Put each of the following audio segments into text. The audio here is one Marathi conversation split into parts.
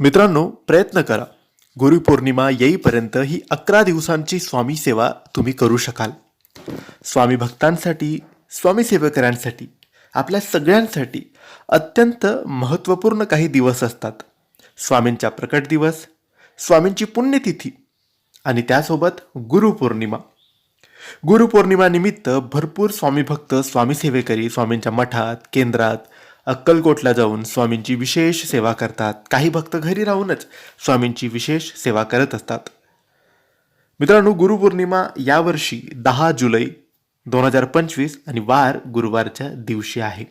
मित्रांनो प्रयत्न करा. गुरुपौर्णिमा येईपर्यंत ही अकरा दिवसांची स्वामी सेवा तुम्ही करू शकाल. स्वामी भक्तांसाठी स्वामी सेवकऱ्यांसाठी आपल्या सगळ्यांसाठी अत्यंत महत्त्वपूर्ण काही दिवस असतात. स्वामींचा प्रकट दिवस स्वामींची पुण्यतिथी आणि त्यासोबत गुरुपौर्णिमा. गुरुपौर्णिमानिमित्त भरपूर स्वामी भक्त स्वामी सेवेकरी स्वामींच्या मठात केंद्रात अक्कलकोटला जाऊन स्वामींची विशेष सेवा करतात. काही भक्त घरी राहूनच स्वामींची विशेष सेवा करत असतात. मित्रांनो गुरुपौर्णिमा यावर्षी दहा जुलै दोन हजार पंचवीस आणि वार गुरुवारच्या दिवशी आहे.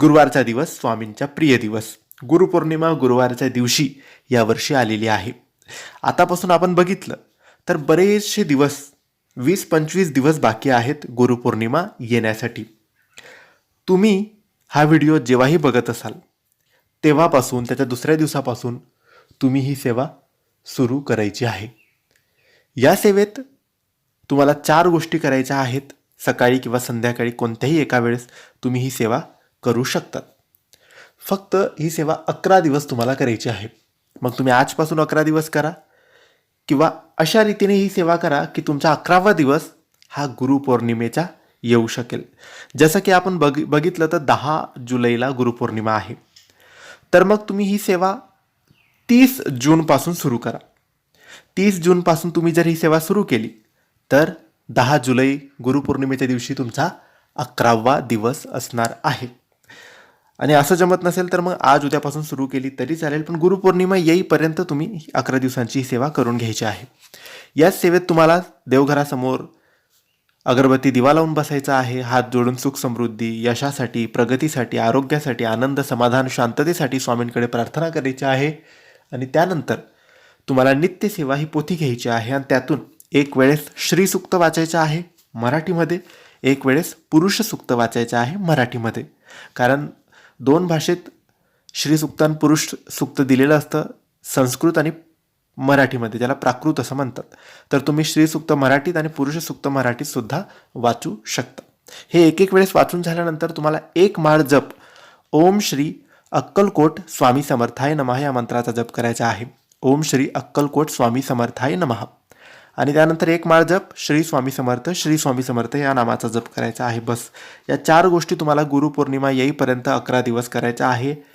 गुरुवारचा दिवस स्वामींचा प्रिय दिवस. गुरुपौर्णिमा गुरुवारच्या दिवशी यावर्षी आलेली आहे. आतापासून आपण बघितलं तर बरेचसे दिवस वीस पंचवीस दिवस बाकी आहेत गुरुपौर्णिमा येण्यासाठी. तुम्ही हा व्हिडिओ जेव्हाही बघत असाल तेव्हापासून त्याच्या दुसऱ्या दिवसापासून तुम्ही ही सेवा सुरू करायची आहे. या सेवेत तुम्हाला चार गोष्टी करायच्या आहेत. सकाळी किंवा संध्याकाळी कोणत्याही एका वेळेस तुम्ही ही सेवा करू शकतात. फक्त ही सेवा अकरा दिवस तुम्हाला करायची आहे. मग तुम्ही आजपासून अकरा दिवस करा किंवा अशा रीतीने ही सेवा करा की तुमचा अकरावा दिवस हा गुरुपौर्णिमेचा येऊ शकेल. जसं की आपण बघ बघितलं तर दहा जुलैला गुरुपौर्णिमा आहे. तर मग तुम्ही ही सेवा तीस जूनपासून सुरू करा. तीस जूनपासून तुम्ही जर ही सेवा सुरू केली तर दहा जुलै गुरुपौर्णिमेच्या दिवशी तुमचा अकरावा दिवस असणार आहे. आणि असं जमत नसेल तर मग आज उद्यापासून सुरू केली तरी चालेल पण गुरुपौर्णिमा येईपर्यंत तुम्ही अकरा दिवसांची ही सेवा करून घ्यायची आहे. याच सेवेत तुम्हाला देवघरासमोर अगरबत्ती दिवा लावून बसायचा आहे हात जोडून सुख समृद्धी यशासाठी प्रगतीसाठी आरोग्यासाठी आनंद समाधान शांततेसाठी स्वामींकडे प्रार्थना करायची आहे. आणि त्यानंतर तुम्हाला नित्यसेवा ही पोथी घ्यायची आहे आणि त्यातून एक वेळेस श्रीसुक्त वाचायचं आहे मराठीमध्ये एक वेळेस पुरुष सुक्त वाचायचं आहे मराठीमध्ये. कारण दोन भाषेत श्रीसुक्त आणि पुरुष सुक्त दिलेलं असतं संस्कृत आणि मराठीमध्ये ज्याला प्राकृत असं म्हणतात. तर तुम्ही श्रीसुक्त मराठीत आणि पुरुष सुक्त मराठीत सुद्धा वाचू शकता. हे एक एक वेळेस वाचून झाल्यानंतर तुम्हाला एक माळ जप. ओम श्री अक्कलकोट स्वामी समर्थाय नमः या मंत्राचा जप करायचा आहे. ओम श्री अक्कलकोट स्वामी समर्थाय नमः. आणि त्यानंतर एक माळ जप श्री स्वामी समर्थ श्री स्वामी समर्थ या नामाचा जप करायचा आहे. बस. या चार गोष्टी तुम्हाला गुरुपौर्णिमा येईपर्यंत अकरा दिवस करायच्या आहे.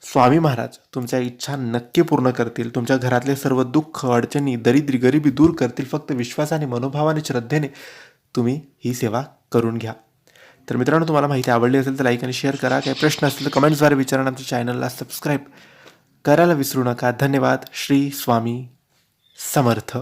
स्वामी महाराज तुमच्या इच्छा नक्की पूर्ण करतील. तुमच्या घरातले सर्व दुःख अडचणी दरिद्री गरिबी दूर करतील. फक्त विश्वासाने मनोभावाने श्रद्धेने तुम्ही ही सेवा करून घ्या. तर मित्रांनो तुम्हाला माहिती आवडली असेल तर लाईक आणि शेअर करा. काही प्रश्न असतील तर कमेंट्सद्वारे विचारा. आमच्या चॅनलला सबस्क्राईब करायला विसरू नका. धन्यवाद. श्री स्वामी समर्थ.